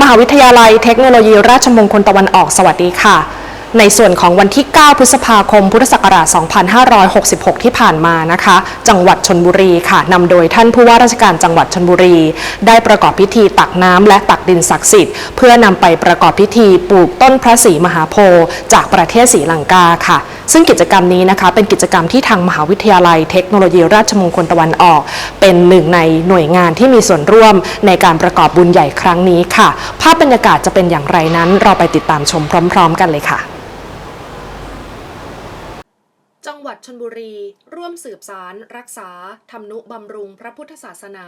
มหาวิทยาลัยเทคโนโลยีราชมงคลตะวันออกสวัสดีค่ะ ในส่วนของวันที่ 9 พฤษภาคม พุทธศักราช 2566 ที่ผ่านมานะคะ จังหวัดชนบุรีค่ะนำโดยท่านผู้ว่าราชการจังหวัดชนบุรี ได้ประกอบพิธีตักน้ำและตักดินศักดิ์สิทธิ์ เพื่อนำไปประกอบพิธีปลูกต้นพระศรีมหาโพธิ์จากประเทศศรีลังกาค่ะซึ่งกิจกรรมนี้นะคะเป็นกิจกรรมที่ทางมหาวิทยาลัยเทคโนโลยีราชมงคลตะวันออก เป็นหนึ่งในหน่วยงานที่มีส่วนร่วมในการประกอบบุญใหญ่ครั้งนี้ค่ะ ภาพบรรยากาศจะเป็นอย่างไรนั้น เราไปติดตามชมพร้อม ๆ กันเลยค่ะจังหวัดชนบุรี ร่วมสืบสารรักษาทำนุบำรุงพระพุทธศาสนา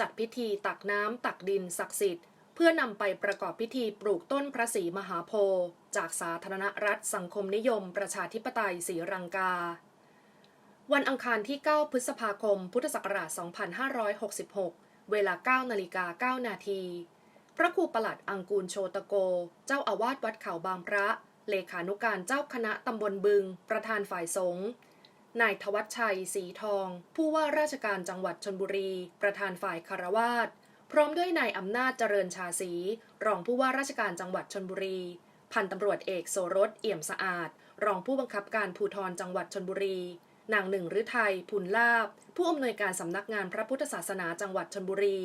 จัดพิธีตักน้ำตักดินศักดิ์สิทธิ์ เพื่อนำไปประกอบพิธีปลูกต้นพระศรีมหาโพธิ์จากสาธารณรัฐสังคมนิยม ประชาธิปไตยศรีรังกา วันอังคารที่ 9 พฤษภาคม พุทธศักราช 2566 เวลา 9 นาฬิกา 9 นาที พระครูประหลัดอังกูลโชตโก เจ้าอาวาสวัดเขาบางพระ เลขานุการเจ้าคณะตำบลบึง ประธานฝ่ายสงฆ์นายทวัชชัย สีทอง ผู้ว่าราชการจังหวัดชนบุรี ประธานฝ่ายคารวาส พร้อมด้วยนายอำนาจเจริญชาสีรองผู้ว่าราชการจังหวัดชนบุรี พันตำรวจเอกโสรสเอี่ยมสะอาด รองผู้บังคับการภูธรจังหวัดชนบุรี นางหนึ่งฤทัยพุนลาบ ผู้อำนวยการสำนักงานพระพุทธศาสนาจังหวัดชนบุรี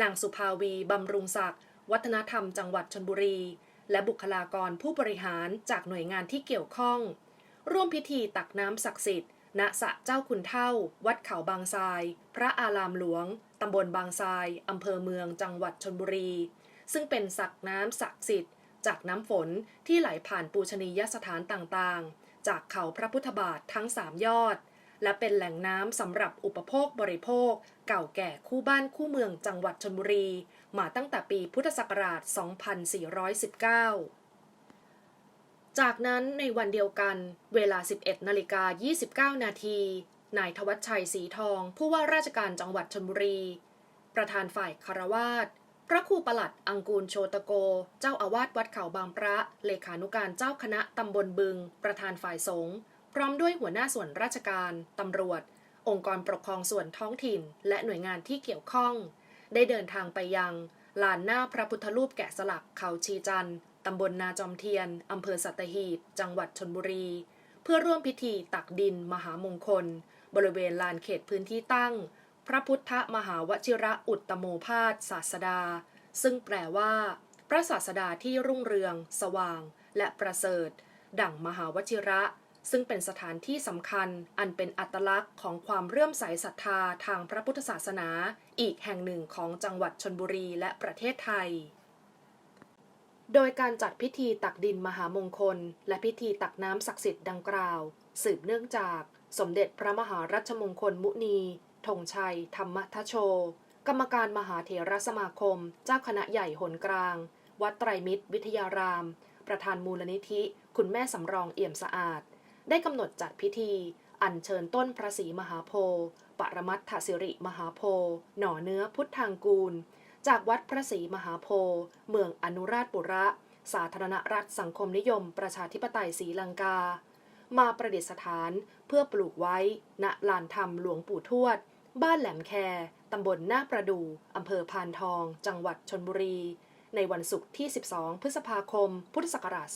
นางสุภาวีบำรุงศักดิ์วัฒนธรรมจังหวัดชนบุรี และบุคลากรผู้บริหารจากหน่วยงานที่เกี่ยวข้อง ร่วมพิธีตักน้ำศักดิ์สิทธิ์ณสระเจ้าคุณเท่า วัดเขาบางทราย พระอารามหลวง ตำบลบางทราย อำเภอเมือง จังหวัดชนบุรี ซึ่งเป็นสระน้ำศักดิ์สิทธิ์ จากน้ำฝนที่ไหลผ่านปูชนียสถานต่างๆ จากเขาพระพุทธบาททั้งสามยอด และเป็นแหล่งน้ำสำหรับอุปโภคบริโภค เก่าแก่คู่บ้านคู่เมืองจังหวัดชนบุรี มาตั้งแต่ปีพุทธศักราช 2419จากนั้นในวันเดียวกันเวลา 11 นาฬิกา 29 นาที นายทวัชชัยสีทอง ผู้ว่าราชการจังหวัดชนบุรี ประธานฝ่ายคารวาสพระครูประหลัดอังกูลโชตโก เจ้าอาวาสวัดเขาบางพระ เลขานุการเจ้าคณะตำบลบึง ประธานฝ่ายสงฆ์พร้อมด้วยหัวหน้าส่วนราชการ ตำรวจ องค์กรปกครองส่วนท้องถิ่น และหน่วยงานที่เกี่ยวข้อง ได้เดินทางไปยังลานหน้าพระพุทธรูปแกะสลักเขาชีจันทร์ตำบลนาจอมเทียน อำเภอสัตหีบ จังหวัดชนบุรี เพื่อร่วมพิธีตักดินมหามงคล บริเวณลานเขตพื้นที่ตั้ง พระพุทธมหาวชิระอุตตโมภาสศาสดา ซึ่งแปลว่า พระศาสดาที่รุ่งเรือง สว่าง และประเสริฐ ดั่งมหาวชิระ ซึ่งเป็นสถานที่สำคัญอันเป็นอัตลักษณ์ของความเรื่อมใสศรัทธาทางพระพุทธศาสนา อีกแห่งหนึ่งของจังหวัดชนบุรีและประเทศไทยโดยการจัดพิธีตักดินมหามงคล และพิธีตักน้ำศักดิ์สิทธิ์ดังกล่าว สืบเนื่องจาก สมเด็จพระมหารัชมงคลมุนีธงชัย ธรรมทโช กรรมการมหาเถรสมาคม เจ้าคณะใหญ่หนกลาง วัดไตรมิตร วิทยาราม ประธานมูลนิธิ คุณแม่สำรองเอี่ยมสะอาด ได้กำหนดจัดพิธี อัญเชิญต้นพระศรีมหาโพธิ์ปรมัตถสิริมหาโพธิ์หน่อเนื้อพุทธางกูล จากวัดพระศรีมหาโพธิ์เมืองอนุราชบุระ สาธารณรัฐสังคมนิยม ประชาธิปไตยศรีลังกา มาประดิษฐาน เพื่อปลูกไว้ ณ ลานธรรมหลวงปู่ทวด บ้านแหลมแค ตำบลนาประดูอำเภอพานทอง จังหวัดชนบุรี ในวันศุกร์ที่ 12 พฤษภาคม พุทธศักราช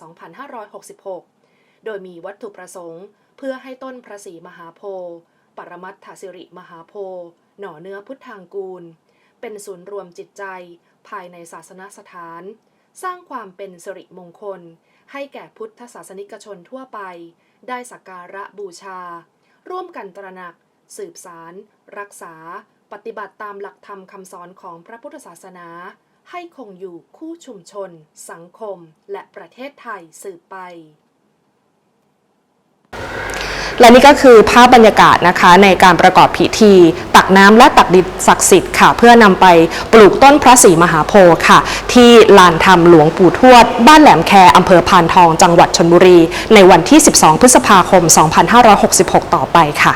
2566 โดยมีวัตถุประสงค์ เพื่อให้ต้นพระศรีมหาโพธิ์ปรมัตถสิริมหาโพธิ์หน่อเนื้อพุทธางกูล เป็นศูนย์รวมจิตใจ ภายในศาสนสถาน สร้างความเป็นสิริมงคล ให้แก่พุทธศาสนิกชนทั่วไป ได้สักการะบูชา ร่วมกันตระหนัก สืบสาร รักษา ปฏิบัติตามหลักธรรมคำสอนของพระพุทธศาสนา ให้คงอยู่คู่ชุมชน สังคม และประเทศไทยสืบไป และนี่ก็คือภาพบรรยากาศนะคะในการประกอบพิธี ตักน้ำและตักดินศักดิ์สิทธิ์ค่ะ เพื่อนำไปปลูกต้นพระศรีมหาโพธิ์ค่ะ ที่ลานธรรมหลวงปู่ทวด บ้านแหลมแคอำเภอพานทองจังหวัดชนบุรี ในวันที่ 12 พฤษภาคม 2566 ต่อไปค่ะ